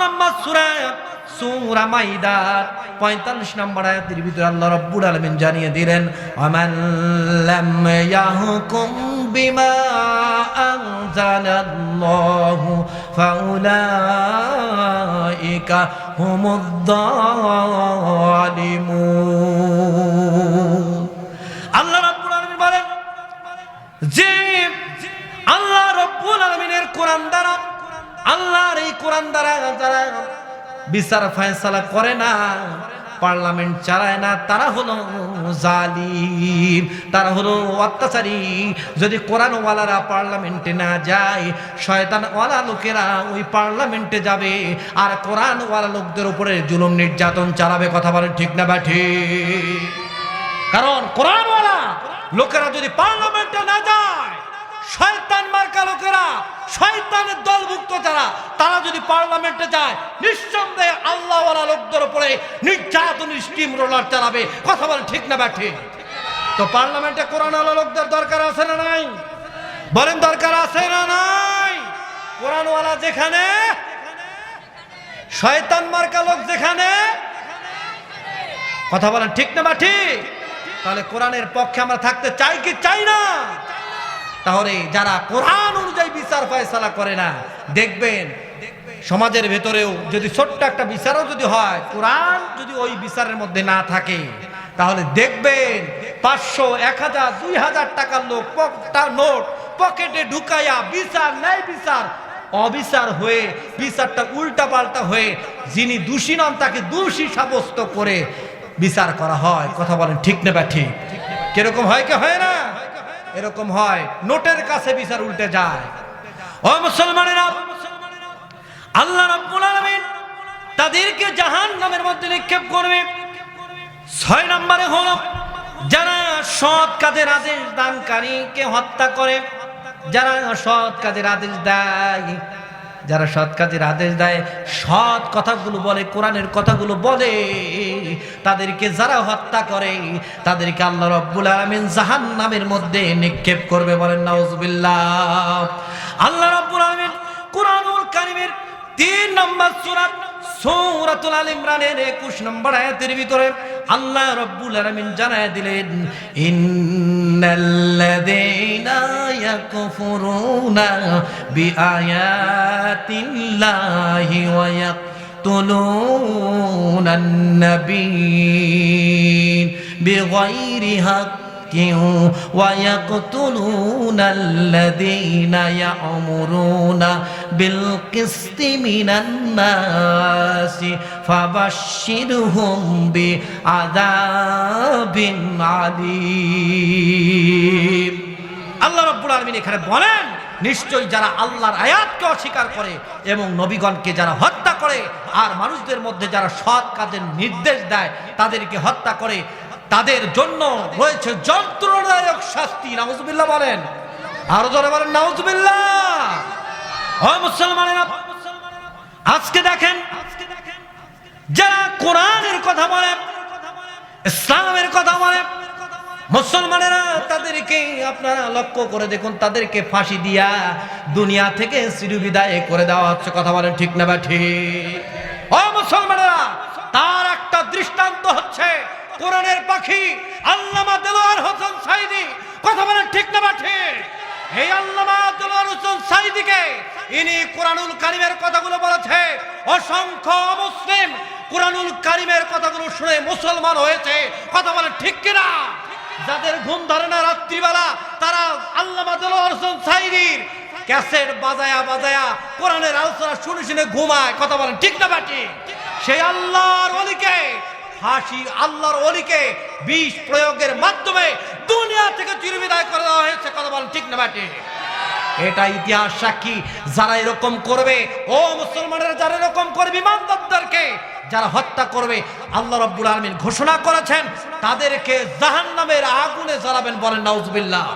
নম্বর সূরা সূরা মাইদার 45 নম্বর আয়াতের ভিতরে আল্লাহ রাব্বুল আলামিন জানিয়ে দিলেন আমান লাম ইয়াহকুম বিমা আনজালাল্লাহু ফাউলাইকা হুমুদ জালিমুন যারা বিচার ফয়সালা করে না, পার্লামেন্ট চালায় না, তারা হলো জালিম, তারা হলো অত্যাচারী। যদি কোরআনওয়ালারা পার্লামেন্টে না যায় লোকেরা ওই পার্লামেন্টে যাবে, আর লোকদের উপরে জুলুম নির্যাতন চালাবে, কথা বলেন ঠিক না বা ঠিক? কারণ কোরআনওয়ালা লোকেরা যদি পার্লামেন্টে না যায়, শয়তান মার্কা লোকেরা শয়তানের দলভুক্ত যারা, তারা যদি পার্লামেন্টে যায়, নিঃসন্দেহে আল্লাহওয়ালা লোকদের উপরে নির্যাতন স্টিম রোলার চালাবে। কথা বলে ঠিক না ব্যাঠে তো পার্লামেন্টে কোরআনওয়ালা লোকদের দরকার আছে না নাই? বলেন দরকার আছে না নাই? কোরআনওয়ালা যেখানে, শয়তান মার্কা লোক যেখানে, কথা বলেন ঠিক না বা ঠিক? তাহলে কোরআনের পক্ষে আমরা থাকতে চাই কি চাই না? তাহলে যারা কোরআন বিচার ফয়সালা করে না। দেখবেন, সমাজের ভেতরেও যদি ছোট্ট একটা বিচারও যদি হয়, কোরআন যদি ওই বিচারের মধ্যে না থাকে, তাহলে দেখবেন পাঁচশো, এক হাজার, দুই হাজার টাকার লোক নোট পকেটে ঢুকাইয়া বিচার নেই বিচার, অবিচার হয়ে, বিচারটা উল্টা পাল্টা হয়ে যিনি দোষী নন, তাকে দোষী সাব্যস্ত করে বিচার করা হয়। কথা বলেন ঠিক না বা ঠিক? কীরকম হয় কি হয় না? এরকম হয়, নোটের কাছে বিচার উল্টে যায়। ও মুসলমানেরা, আল্লাহ রাব্বুল আলামিন তাদেরকে জাহান্নামের মধ্যে নিক্ষেপ করবে। ছয় নম্বরে হলো, যারা সৎ কাজের আদেশ দানকারীকে হত্যা করে, যারা সৎ কাজের আদেশ দেয়, যারা সৎ কাজের আদেশ দেয়, সৎ কথাগুলো বলে, কোরআনের কথাগুলো বলে, তাদেরকে যারা হত্যা করে, তাদেরকে আল্লাহ রব্বুল আলমিন জাহান নামের মধ্যে নিক্ষেপ করবে বলেন, নাউজুবিল্লাহ। আল্লাহ রব্বুল আলমিন কোরআনুল কারিমের তিন নম্বর সুরাত সূরাতুল আল ইমরানের 21 নম্বর আয়াতের ভিতরে আল্লাহ রাব্বুল আলামিন জানায় দিলেন, ইন্নাল্লাযীনা ইয়াকফুরুনা বিআয়াতিল্লাহি ওয়া ইয়াকতুলুনান নাবিয়্যিন বিগাইরি হক ويقتلون الذين يأمرون بالقسط من الناس فبشرهم بعذاب عليم আল্লাহ রব্বুল আলমিন এখানে বলেন নিশ্চয়ই যারা আল্লাহর আয়াতকে অস্বীকার করে এবং নবীগণকে যারা হত্যা করে আর মানুষদের মধ্যে যারা সৎ কাজের নির্দেশ দেয় তাদেরকে হত্যা করে তাদের জন্য রয়েছে যন্ত্রণাদায়ক শাস্তি। নাউজুবিল্লাহ বলেন। আরও জোরে বলেন, নাউজুবিল্লাহ। মুসলমানেরা, আজকে দেখেন, যারা কোরআনের কথা বলে, ইসলামের কথা বলে, মুসলমানেরা তাদেরকে আপনারা লক্ষ্য করে দেখুন, তাদেরকে ফাঁসি দিয়া দুনিয়া থেকে চিরবিদায় করে দেওয়া হচ্ছে। কথা বলেন ঠিক না বা ঠিক? ও মুসলমানেরা, তার একটা দৃষ্টান্ত হচ্ছে কোরআনের পাখি আল্লামা দেলোয়ার হোসেন সাইদি। কথা বলেন ঠিক না ঠিক এই আল্লামা দেলোয়ার হোসেন সাইদিকে, ইনি কোরআনুল কারিমের কথাগুলো বলেছে। অসংখ্য মুসলিম কোরআনুল কারিমের কথাগুলো শুনে মুসলমান হয়েছে। কথা বলেন ঠিক কিনা? যাদের ঘুম ধরে না রাত্রিবেলা, তারা আল্লামা দেলোয়ার হোসেন সাইদির ক্যাসেট বাজায়া বাজায়া কোরআনের আলোচনা শুনে শুনে ঘুমায়। কথা বলেন ঠিক না বাটি সেই আল্লাহর অলিকে ফাঁসি আল্লাহর অলিকে বিষ প্রয়োগের মাধ্যমে দুনিয়া থেকে চিরবিদায় করে দেওয়া হয়েছে, কথা বলেন ঠিক না বাটি এটা ইতিহাস সাক্ষী, যারা এরকম করবে, ও মুসলমানের যারা এরকম করবে, ইমানদারদেরকে যারা হত্যা করবে, আল্লাহ রব্বুল আলমিন ঘোষণা করেছেন, তাদেরকে জাহান্নামের আগুনে জ্বালাবেন বলেন, নাউজবিল্লাহ।